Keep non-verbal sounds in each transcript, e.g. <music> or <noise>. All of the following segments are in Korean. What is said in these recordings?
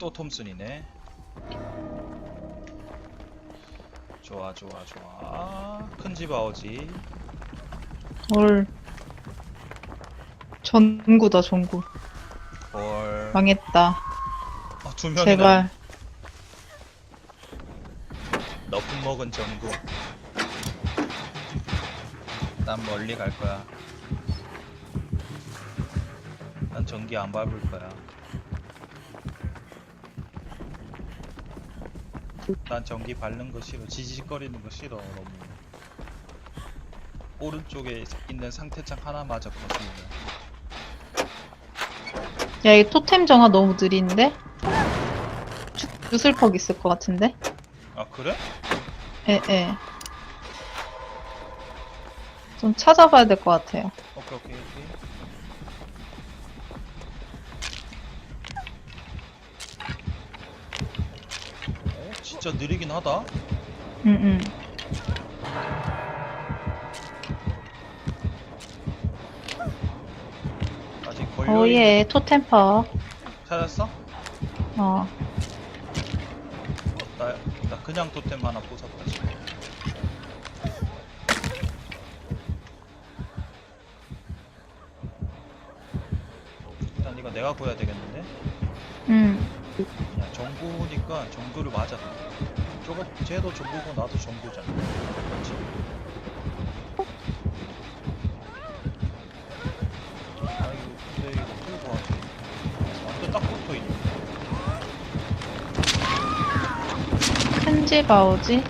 또 톰슨이네. 좋아 좋아 좋아. 큰 집 아오지. 헐. 전구다, 전구. 헐. 망했다. 아, 두 명이나. 제발. 너품 먹은 전구. 난 멀리 갈 거야. 난 전기 안 밟을 거야. 난 전기 밟는 거 싫어. 지지직거리는 거 싫어. 너무. 오른쪽에 있는 상태창 하나마저 거슬려. 야, 이 토템 정화 너무 느린데? 주슬퍽 있을 것 같은데? 아 그래? 에, 에. 좀 찾아봐야 될 것 같아요. 오케이 오케이 오케이. 진짜 느리긴 하다. 응, 응. 아직 걸려. 오예, 토템퍼. 찾았어? 어. 나, 나 그냥 토템 하나 부쉈다 지금. 일단 이거 내가 구해야 되겠는데? 응. 야 정구니까 정구를 맞아. 저거 쟤도 정구고 나도 정구잖아. 그렇지? 아 이거 근데 이거 끌고 와지. 완전 딱 붙어 있네. 큰 집 아오지?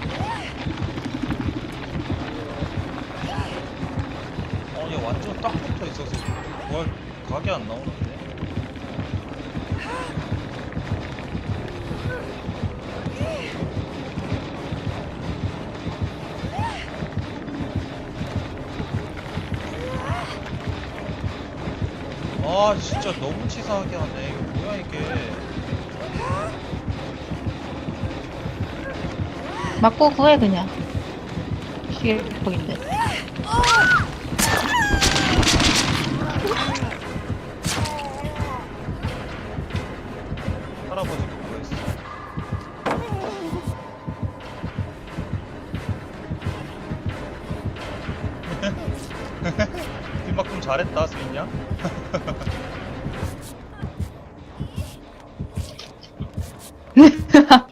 어, 얘 완전 딱 붙어 있어서 뭘 각이 안 나오는데. 아, 진짜 너무 치사하게 하네. 이거 뭐야 이게? 맞고 구해, 그냥. 시계퍽인데. 할아버지가 뭐했어? 잘했다, 수인양. <laughs>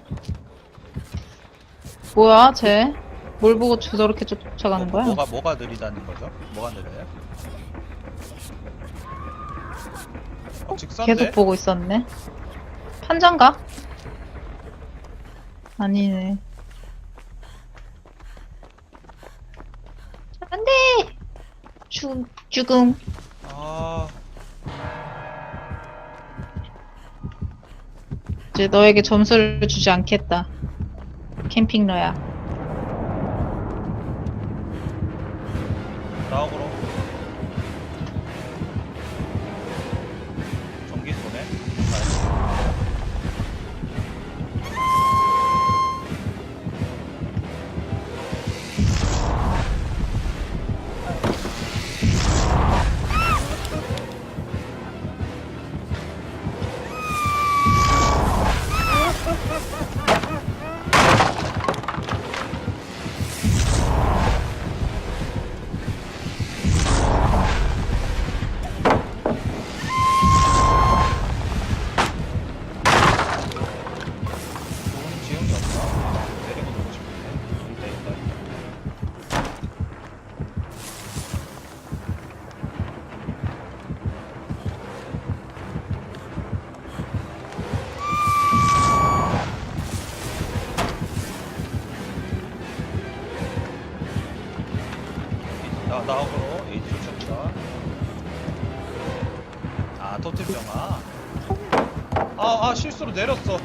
뭐야, 쟤? 뭘 보고 저렇게 쫓아가는 거야? 뭐가 뭐가 느리다는 거죠? 뭐가 느려요? 어, 직선데? 계속 보고 있었네. 판정가? 아니네. 안 돼! 죽, 죽음. 아, 이제 너에게 점수를 주지 않겠다. 캠핑러야. 나오고로. 나, 나오고로 에이지 쫓았다. 아, 토템 정아. 아, 아, 실수로 내렸어.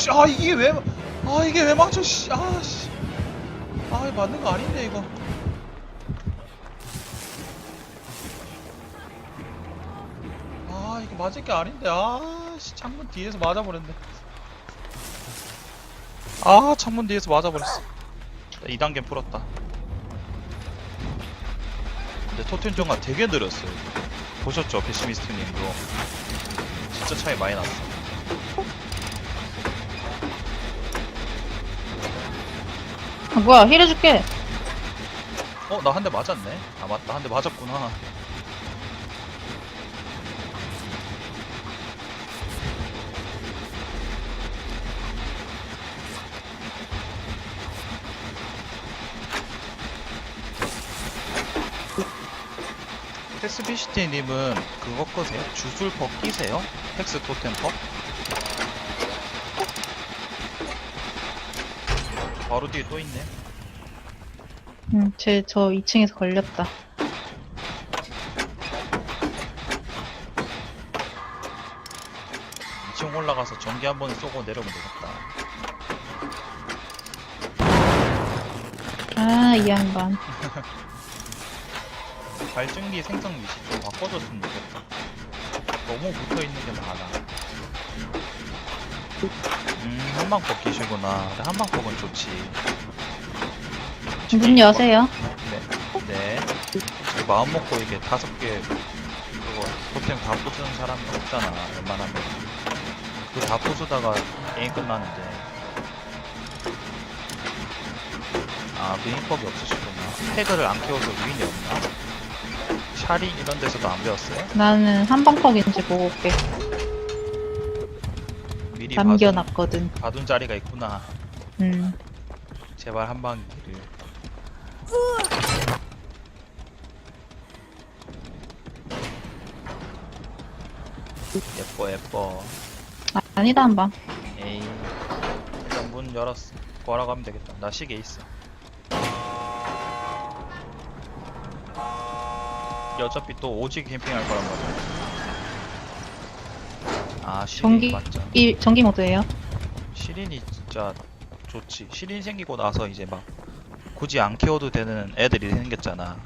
아씨 아 이게 왜 아 이게 왜 망쳐 씨 아씨. 아 이거 맞는 거 아닌데 이거. 아 이거 맞을 게 아닌데 아씨 창문 뒤에서 맞아버렸네. 아 창문 뒤에서 맞아버렸어. 2단계 풀었다. 근데 토템 정가 되게 느렸어요. 보셨죠? 페시미스트님도. 진짜 차이 많이 났어 뭐야, 힐 해줄게. 어, 나 한 대 맞았네. 아, 맞다. 한 대 맞았구나. 텍스비시티님은 그거 끄세요? 주술 퍽 끼세요? 텍스 토템 퍽? 바로 뒤에 또 있네. 응, 쟤저 2층에서 걸렸다. 이층 올라가서 전기 한 번 쏘고 내려오면 되겠다. 아, 이 양반. <laughs> 발전기 생성 위치 좀 바꿔줬으면 좋겠다. 너무 붙어 있는 게 많아. 음, 한방법 기시구나. 근데 한방법은 좋지. 문 여세요. 네. 네. 이 마음 먹고 이게 다섯 개 그거 토템 다 부수는 사람이 없잖아. 웬만하면. 그다 부수다가 게임 끝나는데. 아, 미인법이 없으시구나. 태그를 안 키워서 유인이 없나? 샤링 이런 데서도 안 배웠어요? 나는 한방퍽인지 보고 올게. 미리 봐둔, 남겨놨거든. 봐둔 자리가 있구나. 음. 제발 한 방기를. 예뻐 예뻐. 아, 아니다, 한 방. 에이. 일단 문 열었어. 구하러 가면 되겠다. 나 시계 있어. 어차피 또 오지 캠핑할 거란 말이야. 아 시계 전기, 맞죠. 이, 전기 모드예요 시린이 진짜 좋지. 시린 생기고 나서 이제 막 굳이 안 키워도 되는 애들이 생겼잖아.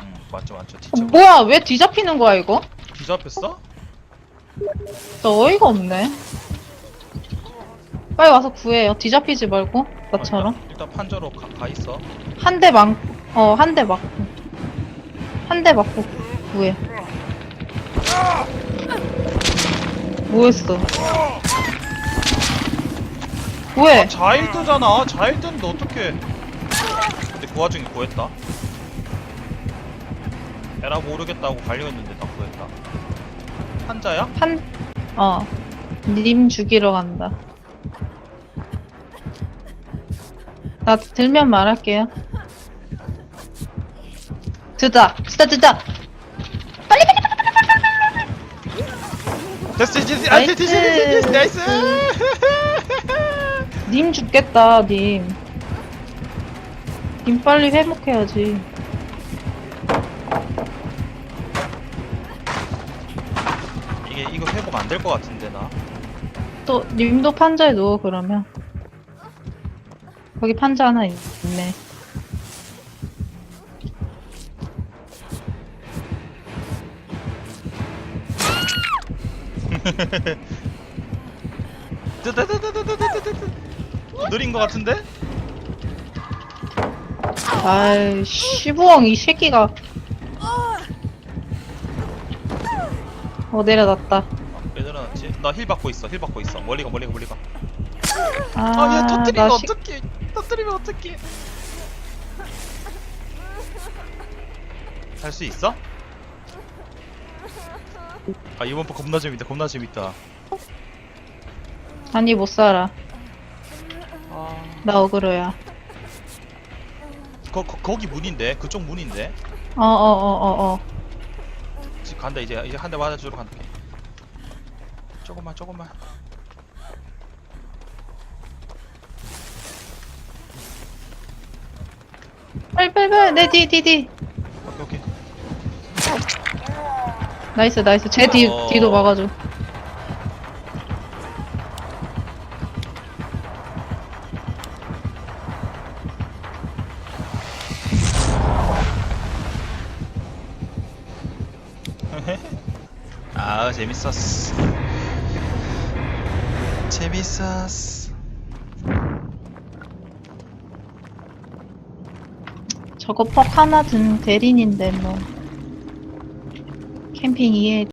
응, 맞죠, 맞죠. 어, 진짜. 뭐야, 왜 뒤잡히는 거야, 이거? 뒤잡혔어? 저 어이가 없네. 빨리 와서 구해요. 뒤잡히지 말고, 나처럼. 일단, 일단 판저로 가, 가 있어. 한대 막, 어, 한 대 맞고. 한 대 맞고 구해. 뭐했어? 왜? 아, 자일드잖아. 자일드인데 어떡해. 근데 그 와중에 구했다. 에라 모르겠다고 갈렸는데 나 구했다. 한자야? 한, 어. 님 죽이러 간다. 나 들면 말할게요. 드다! 드다, 드다! 됐어, 됐어, 나이스. 됐어, 됐어, 됐어, 나이스. <laughs> 님 죽겠다, 님. 님 빨리 회복해야지. 이게 이거 회복 안 될 것 같은데 나. 또, 님도 판자에 누워, 그러면. 거기 판자 하나 있- 있네. 느린 것 같은데? 아이, 시부엉, 이 새끼가. 어, 내려놨다. 아, 왜 늘어났지? 나 힐 받고 있어. 힐 받고 있어. 멀리 가, 멀리 가, 멀리 가. 아, 아, 얘 터뜨리면 나 시- 어떡해. 터뜨리면 어떡해. 할수 있어? 아, 이번 판 겁나 재밌다. 겁나 재밌다. 아니, 못 살아. 아, 나 어그로야. 거, 거, 거기 문인데? 그쪽 문인데? 어, 어, 어, 어, 어. 지금 간다. 이제 이제 한 대 맞아주러 간다. 조금만, 조금만. 빨리, 빨리, 빨리. 내 뒤, 뒤, 뒤. 나이스 나이스. 제 뒤, 어. 뒤도 막아줘. <laughs> 아 재밌었어. 재밌었어. 저거 퍽 하나 든 대린인데 뭐. 캠핑 이해